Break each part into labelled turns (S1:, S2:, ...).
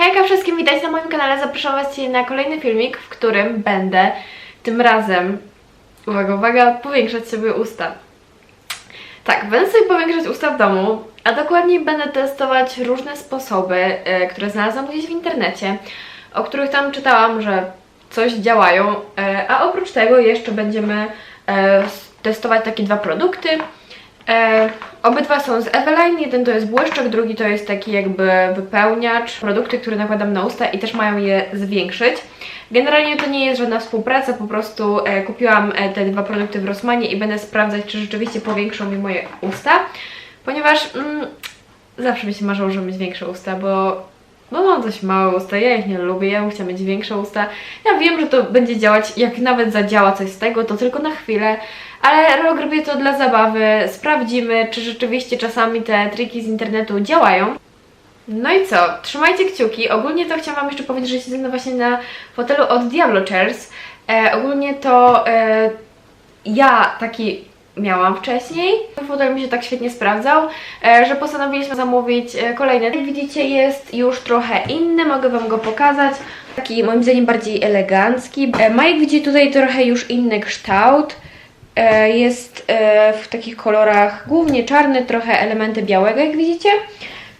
S1: Hejka wszystkim, witajcie na moim kanale. Zapraszam Was na kolejny filmik, w którym będę tym razem, uwaga, uwaga, powiększać sobie usta. Tak, będę sobie powiększać usta w domu, a dokładniej będę testować różne sposoby, e, które znalazłam gdzieś w internecie, o których tam czytałam, że coś działają, e, a oprócz tego jeszcze będziemy s- testować takie dwa produkty. E, obydwa są z Eveline, jeden to jest błyszczek, drugi to jest taki jakby wypełniacz, produkty, które nakładam na usta i też mają je zwiększyć. Generalnie to nie jest żadna współpraca, po prostu e, kupiłam e, te dwa produkty w Rossmanie i będę sprawdzać, czy rzeczywiście powiększą mi moje usta, ponieważ mm, zawsze mi się marzyło, żeby mieć większe usta, bo no mam dość małe usta, ja ich nie lubię, ja bym chciała mieć większe usta. Ja wiem, że to będzie działać, jak nawet zadziała coś z tego, to tylko na chwilę, ale robię to dla zabawy, sprawdzimy, czy rzeczywiście czasami te triki z internetu działają. No i co? Trzymajcie kciuki. Ogólnie to chciałam Wam jeszcze powiedzieć, że siedzę właśnie na fotelu od Diablo Chairs. E, ogólnie to e, ja taki miałam wcześniej. Ten fotel mi się tak świetnie sprawdzał, e, że postanowiliśmy zamówić e, kolejny. Jak widzicie jest już trochę inny, mogę Wam go pokazać. Taki moim zdaniem bardziej elegancki. E, ma jak widzicie tutaj trochę już inny kształt. Jest w takich kolorach głównie czarny, trochę elementy białego, jak widzicie.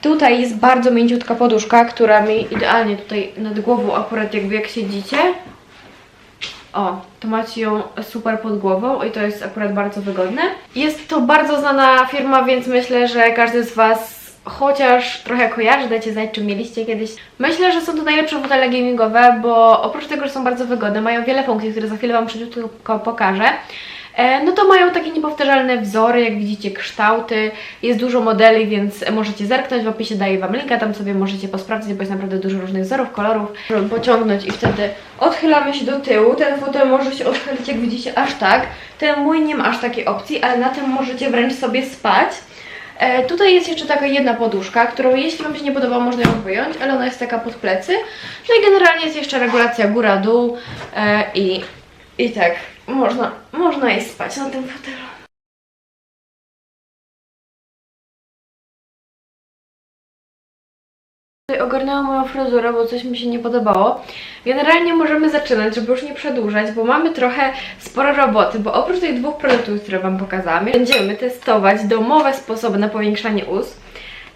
S1: Tutaj jest bardzo mięciutka poduszka, która mi idealnie tutaj nad głową, akurat jakby jak siedzicie. O, to macie ją super pod głową i to jest akurat bardzo wygodne. Jest to bardzo znana firma, więc myślę, że każdy z Was chociaż trochę kojarzy, dajcie znać, czy mieliście kiedyś. Myślę, że są to najlepsze fotele gamingowe, bo oprócz tego, że są bardzo wygodne, mają wiele funkcji, które za chwilę Wam szybciutko pokażę. E, No to mają takie niepowtarzalne wzory, jak widzicie, kształty, jest dużo modeli, więc możecie zerknąć, w opisie daję Wam linka, tam sobie możecie posprawdzać, bo jest naprawdę dużo różnych wzorów, kolorów. Możemy pociągnąć i wtedy odchylamy się do tyłu, ten fotel może się odchylić, jak widzicie, aż tak. Ten mój nie ma aż takiej opcji, ale na tym możecie wręcz sobie spać. E, tutaj jest jeszcze taka jedna poduszka, którą jeśli Wam się nie podoba, można ją wyjąć, ale ona jest taka pod plecy. No i generalnie jest jeszcze regulacja góra-dół e, i, i tak, można, można jest spać na tym fotelu. Ogarnęłam moją fryzurę, bo coś mi się nie podobało. Generalnie możemy zaczynać, żeby już nie przedłużać, bo mamy trochę sporo roboty, bo oprócz tych dwóch produktów, które Wam pokazałam, będziemy testować domowe sposoby na powiększanie ust.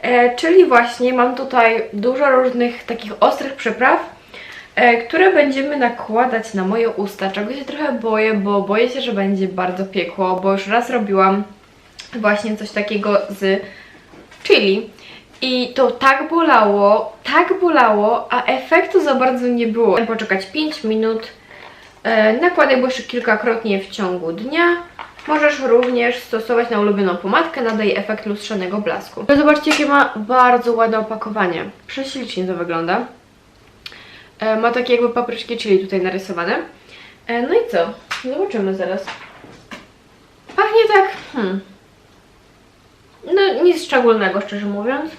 S1: E, czyli właśnie mam tutaj dużo różnych takich ostrych przypraw, które będziemy nakładać na moje usta, czego się trochę boję, bo boję się, że będzie bardzo piekło, bo już raz robiłam właśnie coś takiego z chili. I to tak bolało, tak bolało, a efektu za bardzo nie było. Poczekać 5 minut. E, nakładaj błyszczyk kilkakrotnie w ciągu dnia. Możesz również stosować na ulubioną pomadkę, nadaje efekt lustrzanego blasku. Zobaczcie, jakie ma bardzo ładne opakowanie. Prześlicznie to wygląda. E, ma takie jakby papryczki chili tutaj narysowane. E, no i co? Zobaczymy zaraz. Pachnie tak, hmm, no nic szczególnego, szczerze mówiąc.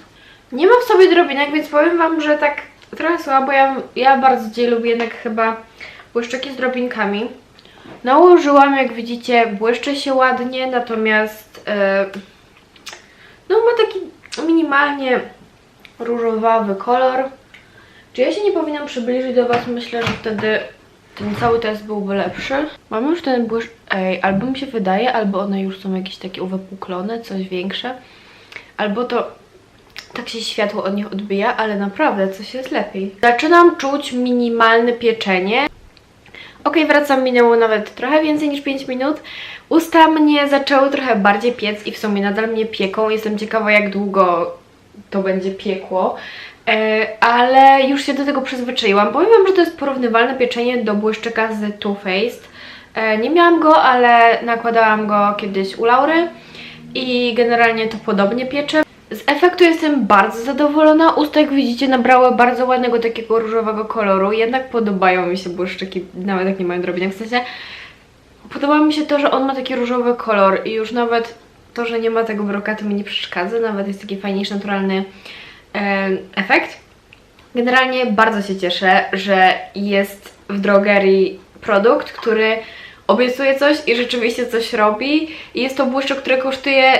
S1: Nie mam w sobie drobinek, więc powiem Wam, że tak trochę słabo. Ja, ja bardzo dzisiaj lubię jednak chyba błyszczyki z drobinkami. Nałożyłam, jak widzicie, błyszczy się ładnie, natomiast e, no ma taki minimalnie różowawy kolor. Czy ja się nie powinnam przybliżyć do Was? Myślę, że wtedy ten cały test byłby lepszy. Mamy już ten błyszcz... Ej, albo mi się wydaje, albo one już są jakieś takie uwypuklone, coś większe. Albo to tak się światło od nich odbija, ale naprawdę coś jest lepiej. Zaczynam czuć minimalne pieczenie. Ok, wracam, minęło nawet trochę więcej niż 5 minut. Usta mnie zaczęły trochę bardziej piec i w sumie nadal mnie pieką. Jestem ciekawa, jak długo to będzie piekło. E, ale już się do tego przyzwyczaiłam. Powiem Wam, że to jest porównywalne pieczenie do błyszczyka z Too Faced. E, nie miałam go, ale nakładałam go kiedyś u Laury i generalnie to podobnie piecze. Z efektu jestem bardzo zadowolona. Usta, jak widzicie, nabrały bardzo ładnego takiego różowego koloru. Jednak podobają mi się błyszczyki, nawet jak nie mają drobinek. W sensie podoba mi się to, że on ma taki różowy kolor i już nawet to, że nie ma tego brokatu mi nie przeszkadza. Nawet jest taki fajniejszy, naturalny efekt. Generalnie bardzo się cieszę, że jest w drogerii produkt, który obiecuje coś i rzeczywiście coś robi. I jest to błyszczyk, który kosztuje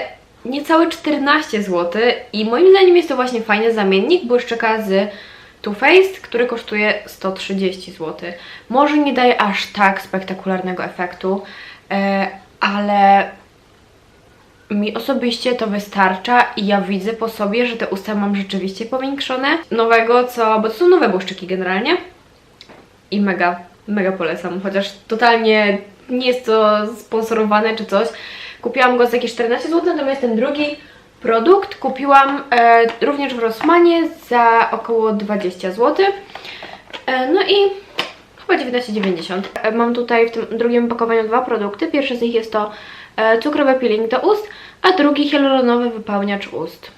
S1: niecałe 14 zł i moim zdaniem jest to właśnie fajny zamiennik błyszczyka z Too Faced, który kosztuje 130 zł. Może nie daje aż tak spektakularnego efektu, e, ale mi osobiście to wystarcza i ja widzę po sobie, że te usta mam rzeczywiście powiększone. Nowego, co, bo to są nowe błyszczyki generalnie i mega, mega polecam, chociaż totalnie nie jest to sponsorowane czy coś. Kupiłam go za jakieś 14 zł, natomiast ten drugi produkt kupiłam e, również w Rossmanie za około 20 zł. E, no i chyba 19,90. E, Mam tutaj w tym drugim opakowaniu dwa produkty. Pierwszy z nich jest to cukrowy peeling do ust, a drugi hialuronowy wypełniacz ust.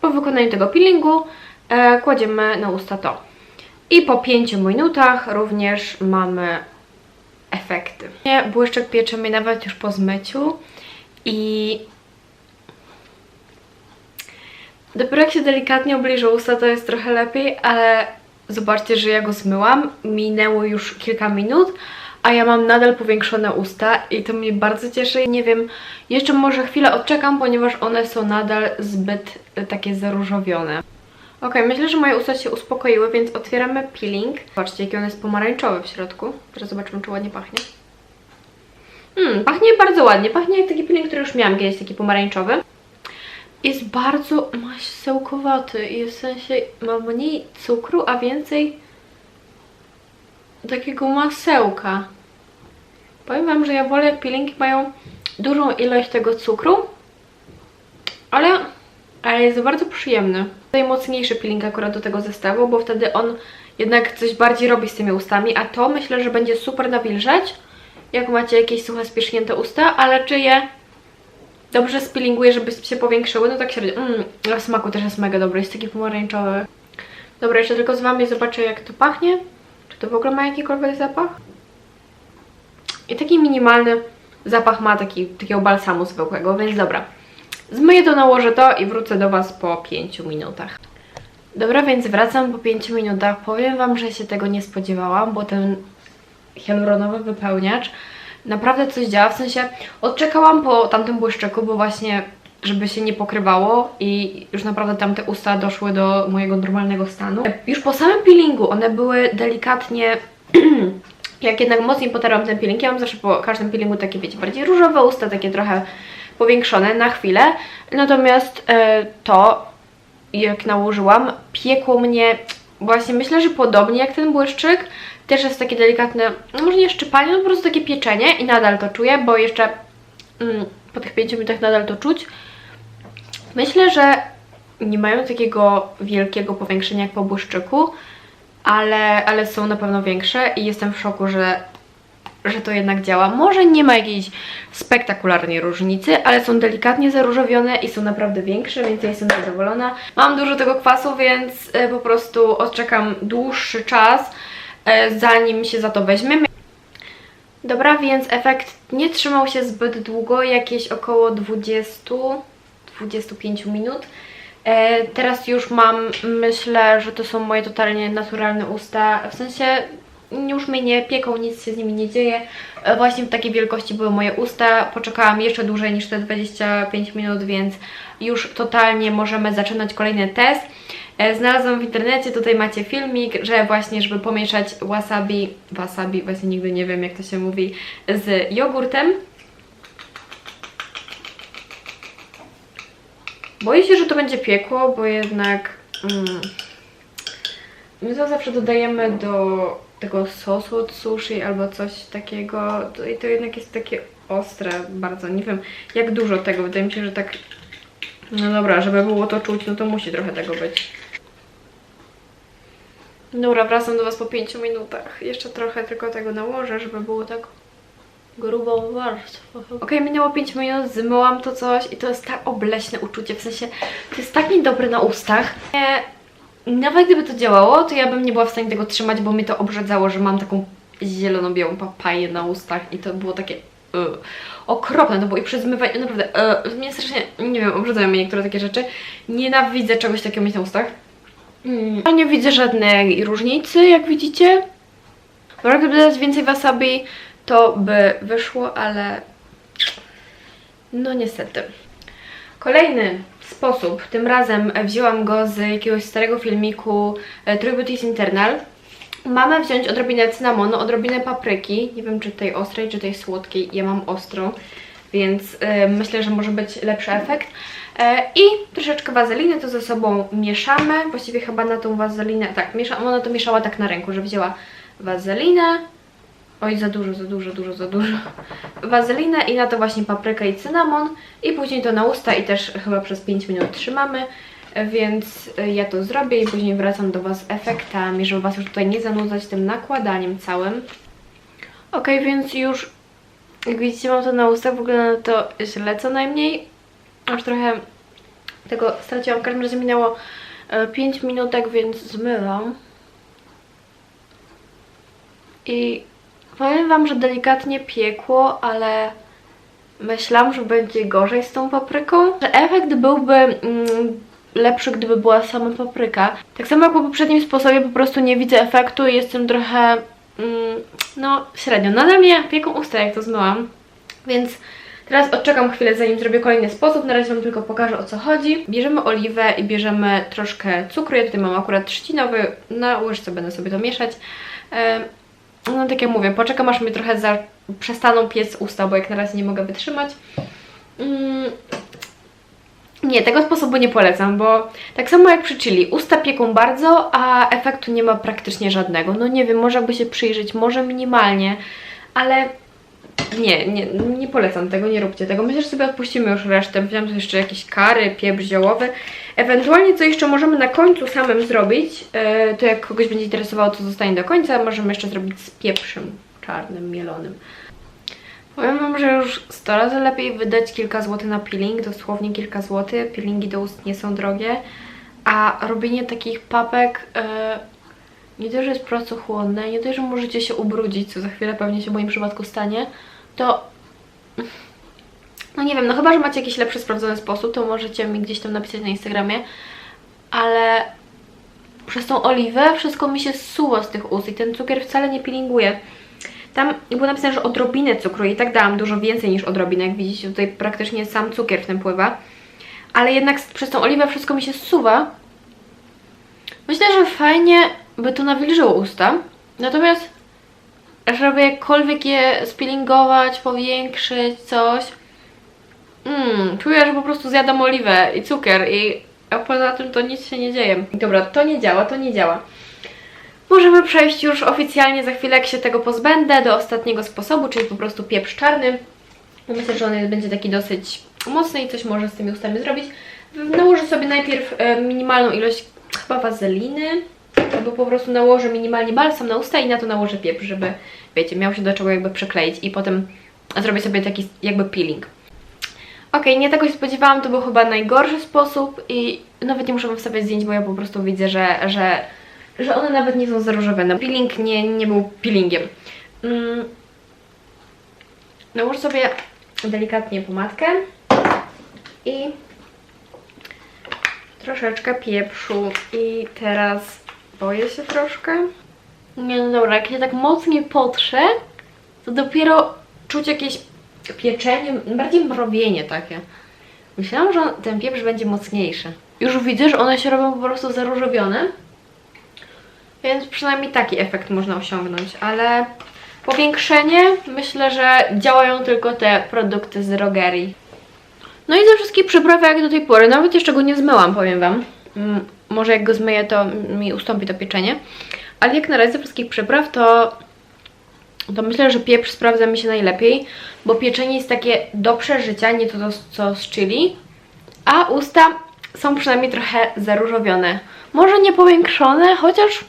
S1: Po wykonaniu tego peelingu e, kładziemy na usta to. I po 5 minutach również mamy efekty. Błyszczek piecze mnie nawet już po zmyciu i dopiero jak się delikatnie obliżę usta, to jest trochę lepiej, ale zobaczcie, że ja go zmyłam. Minęło już kilka minut, a ja mam nadal powiększone usta i to mnie bardzo cieszy. Nie wiem, jeszcze może chwilę odczekam, ponieważ one są nadal zbyt e, takie zaróżowione. Ok, myślę, że moje usta się uspokoiły, więc otwieramy peeling. Zobaczcie, jaki on jest pomarańczowy w środku. Teraz zobaczymy, czy ładnie pachnie. Hmm, pachnie bardzo ładnie. Pachnie jak taki peeling, który już miałam kiedyś, taki pomarańczowy. Jest bardzo masełkowaty. Jest w sensie, ma mniej cukru, a więcej takiego masełka. Powiem Wam, że ja wolę jak peelingi mają dużą ilość tego cukru, ale, ale jest bardzo przyjemny. Tutaj mocniejszy peeling akurat do tego zestawu, bo wtedy on jednak coś bardziej robi z tymi ustami, a to myślę, że będzie super nawilżać, jak macie jakieś suche, spiesznięte usta, ale czy je dobrze spilinguje, żeby się powiększyły, no tak średnio. Mm, w smaku też jest mega dobry, jest taki pomarańczowy. Dobra, jeszcze tylko z Wami zobaczę jak to pachnie. Czy to w ogóle ma jakikolwiek zapach? I taki minimalny zapach ma taki, takiego balsamu zwykłego, więc dobra. Zmyję to, nałożę to i wrócę do Was po 5 minutach. Dobra, więc wracam po 5 minutach. Powiem Wam, że się tego nie spodziewałam, bo ten hialuronowy wypełniacz naprawdę coś działa. W sensie odczekałam po tamtym błyszczyku, bo właśnie żeby się nie pokrywało i już naprawdę tamte usta doszły do mojego normalnego stanu. Już po samym peelingu one były delikatnie jak jednak mocniej potarłam ten peeling, ja mam zawsze po każdym peelingu takie, wiecie, bardziej różowe usta, takie trochę powiększone na chwilę. Natomiast e, to, jak nałożyłam, piekło mnie właśnie, myślę, że podobnie jak ten błyszczyk. Też jest takie delikatne, no może nie szczypanie, no po prostu takie pieczenie i nadal to czuję, bo jeszcze mm, po tych 5 minutach nadal to czuć. Myślę, że nie mają takiego wielkiego powiększenia jak po błyszczyku, ale, ale są na pewno większe i jestem w szoku, że, że to jednak działa. Może nie ma jakiejś spektakularnej różnicy, ale są delikatnie zaróżowione i są naprawdę większe, więc ja jestem zadowolona. Mam dużo tego kwasu, więc e, po prostu odczekam dłuższy czas, e, zanim się za to weźmie. Dobra, więc efekt nie trzymał się zbyt długo, jakieś około 20-25 minut. E, teraz już mam, myślę, że to są moje totalnie naturalne usta, w sensie już mnie nie pieką, nic się z nimi nie dzieje. E, właśnie w takiej wielkości były moje usta, poczekałam jeszcze dłużej niż te 25 minut, więc już totalnie możemy zaczynać kolejny test. E, Znalazłam w internecie, tutaj macie filmik, że właśnie, żeby pomieszać wasabi, wasabi, właśnie nigdy nie wiem jak to się mówi, z jogurtem. Boję się, że to będzie piekło, bo jednak mm, my to zawsze dodajemy do tego sosu od sushi albo coś takiego i to jednak jest takie ostre bardzo, nie wiem jak dużo tego, wydaje mi się, że tak no dobra, żeby było to czuć, no to musi trochę tego być. Dobra, wracam do Was po 5 minutach. Jeszcze trochę tylko tego nałożę, żeby było tak grubą warstwą. Okej, minęło 5 minut, zmyłam to coś i to jest tak obleśne uczucie, w sensie to jest tak niedobre na ustach. Nie, nawet gdyby to działało, to ja bym nie była w stanie tego trzymać, bo mnie to obrzedzało, że mam taką zielono-białą papaję na ustach i to było takie yy, okropne to było i przez zmywanie, naprawdę, yy, mnie strasznie, nie wiem, obrzedzają mnie niektóre takie rzeczy. Nienawidzę czegoś takiego mieć na ustach. Mm. Ja nie widzę żadnej różnicy, jak widzicie. Gdyby dodać więcej wasabi, to by wyszło, ale no niestety. Kolejny sposób. Tym razem wzięłam go z jakiegoś starego filmiku e, True Beauty Internal. Mamy wziąć odrobinę cynamonu, odrobinę papryki. Nie wiem, czy tej ostrej, czy tej słodkiej. Ja mam ostrą, więc e, myślę, że może być lepszy efekt. E, I troszeczkę wazeliny, to ze sobą mieszamy. Właściwie chyba na tą wazelinę, tak, ona to mieszała tak na ręku, że wzięła wazelinę. Oj, za dużo, za dużo, dużo, za dużo. Wazelinę i na to właśnie paprykę i cynamon. I później to na usta i też chyba przez 5 minut trzymamy. Więc ja to zrobię i później wracam do Was z efektami, żeby Was już tutaj nie zanudzać tym nakładaniem całym. Ok, więc już jak widzicie mam to na ustach, wygląda to źle co najmniej. Aż trochę tego straciłam. W każdym razie minęło 5 minutek, więc zmyłam. I powiem Wam, że delikatnie piekło, ale myślałam, że będzie gorzej z tą papryką. Że efekt byłby mm, lepszy, gdyby była sama papryka. Tak samo jak po poprzednim sposobie, po prostu nie widzę efektu i jestem trochę, mm, no średnio. Nadal mnie pieką usta, jak to zmyłam, więc teraz odczekam chwilę, zanim zrobię kolejny sposób. Na razie Wam tylko pokażę, o co chodzi. Bierzemy oliwę i bierzemy troszkę cukru. Ja tutaj mam akurat trzcinowy, na łyżce będę sobie to mieszać. No tak jak mówię, poczekam aż mi trochę za... przestaną piec usta, bo jak na razie nie mogę wytrzymać. Mm. Nie, tego sposobu nie polecam, bo tak samo jak przy chili, usta pieką bardzo, a efektu nie ma praktycznie żadnego. No nie wiem, może jakby się przyjrzeć, może minimalnie, ale nie, nie, nie polecam tego, nie róbcie tego. Myślę, że sobie odpuścimy już resztę. Wziąłem jeszcze jakieś kary, pieprz ziołowy. Ewentualnie co jeszcze możemy na końcu samym zrobić, e, to jak kogoś będzie interesowało, co zostanie do końca, możemy jeszcze zrobić z pieprzem czarnym, mielonym. Powiem Wam, że już 100 razy lepiej wydać kilka złotych na peeling, dosłownie kilka złotych. Peelingi do ust nie są drogie, a robienie takich papek e, nie dość, że jest pracochłonne, nie dość, że możecie się ubrudzić, co za chwilę pewnie się w moim przypadku stanie, to no nie wiem, no chyba, że macie jakiś lepszy sprawdzony sposób, to możecie mi gdzieś tam napisać na Instagramie, ale przez tą oliwę wszystko mi się zsuwa z tych ust i ten cukier wcale nie peelinguje. Tam było napisane, że odrobinę cukru i tak dałam dużo więcej niż odrobinę, jak widzicie tutaj praktycznie sam cukier w tym pływa, ale jednak przez tą oliwę wszystko mi się zsuwa. Myślę, że fajnie by to nawilżyło usta, natomiast żeby jakkolwiek je spillingować, powiększyć, coś, mm, czuję, że po prostu zjadam oliwę i cukier i a poza tym to nic się nie dzieje. Dobra, to nie działa, to nie działa. Możemy przejść już oficjalnie za chwilę, jak się tego pozbędę, do ostatniego sposobu, czyli po prostu pieprz czarny. Myślę, że on będzie taki dosyć mocny i coś może z tymi ustami zrobić. Nałożę sobie najpierw e, minimalną ilość chyba wazeliny, albo po prostu nałożę minimalnie balsam na usta i na to nałożę pieprz, żeby, wiecie, miał się do czego jakby przykleić i potem zrobię sobie taki jakby peeling. Okej, nie tego się spodziewałam, to był chyba najgorszy sposób i nawet nie muszę wstawiać zdjęć, bo ja po prostu widzę, że, że, że one nawet nie są zaróżowane. Peeling nie, nie był peelingiem. Mm. Nałożę sobie delikatnie pomadkę i troszeczkę pieprzu i teraz boję się troszkę. Nie no dobra, jak się tak mocniej potrze, to dopiero czuć jakieś pieczenie, bardziej mrowienie takie. Myślałam, że ten pieprz będzie mocniejszy. Już widzę, że one się robią po prostu zaróżowione. Więc przynajmniej taki efekt można osiągnąć, ale powiększenie myślę, że działają tylko te produkty z drogerii. No i ze wszystkich przypraw jak do tej pory, nawet jeszcze go nie zmyłam, powiem Wam. Mm, Może jak go zmyję, to mi ustąpi to pieczenie. Ale jak na razie ze wszystkich przypraw, to, to myślę, że pieprz sprawdza mi się najlepiej, bo pieczenie jest takie do przeżycia, nie to co z chili, a usta są przynajmniej trochę zaróżowione. Może nie powiększone, chociaż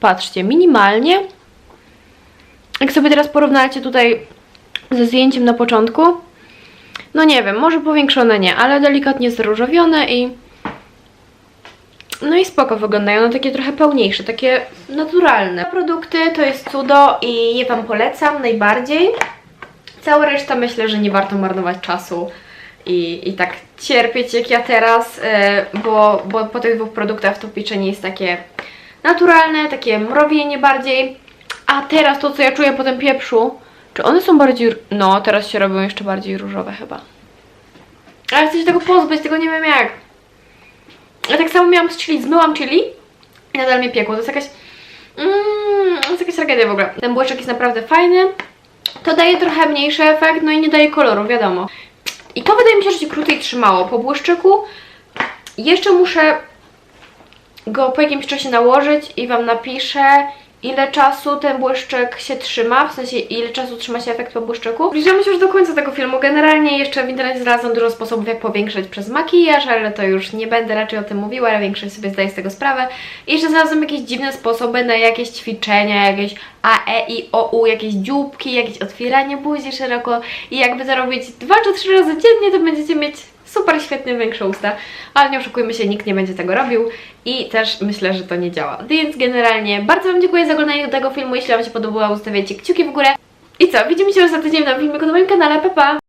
S1: patrzcie, minimalnie. Jak sobie teraz porównacie tutaj ze zdjęciem na początku, no nie wiem, może powiększone nie, ale delikatnie zaróżowione i no i spoko wyglądają, no takie trochę pełniejsze, takie naturalne. Produkty to jest cudo i je Wam polecam najbardziej. Cała reszta myślę, że nie warto marnować czasu i, i tak cierpieć jak ja teraz, e, bo, bo po tych dwóch produktach to pieczenie jest takie naturalne, takie mrowienie bardziej. A teraz to, co ja czuję po tym pieprzu, czy one są bardziej... No, teraz się robią jeszcze bardziej różowe chyba. Ale chcę się tego pozbyć, tego nie wiem jak. Ja tak samo miałam z chili, zmyłam chili i nadal mnie piekło. To jest jakaś... Mm, to jest jakaś tragedia w ogóle. Ten błyszczek jest naprawdę fajny. To daje trochę mniejszy efekt, no i nie daje koloru, wiadomo. I to wydaje mi się, że się krócej trzymało. Po błyszczyku jeszcze muszę go po jakimś czasie nałożyć i Wam napiszę, ile czasu ten błyszczyk się trzyma, w sensie ile czasu trzyma się efekt po błyszczyku. Zbliżamy się już do końca tego filmu. Generalnie jeszcze w internecie znalazłam dużo sposobów, jak powiększyć przez makijaż, ale to już nie będę raczej o tym mówiła, ale większość sobie zdaje z tego sprawę. I jeszcze znalazłam jakieś dziwne sposoby na jakieś ćwiczenia, jakieś A, E, I, O, U, jakieś dzióbki, jakieś otwieranie buzi szeroko i jakby zarobić dwa czy trzy razy dziennie, to będziecie mieć super świetnie większe usta, ale nie oszukujmy się, nikt nie będzie tego robił i też myślę, że to nie działa. Więc generalnie bardzo Wam dziękuję za oglądanie tego filmu, jeśli Wam się podobało, ustawiajcie kciuki w górę. I co, widzimy się już za tydzień nowym filmiku na moim kanale, pa pa!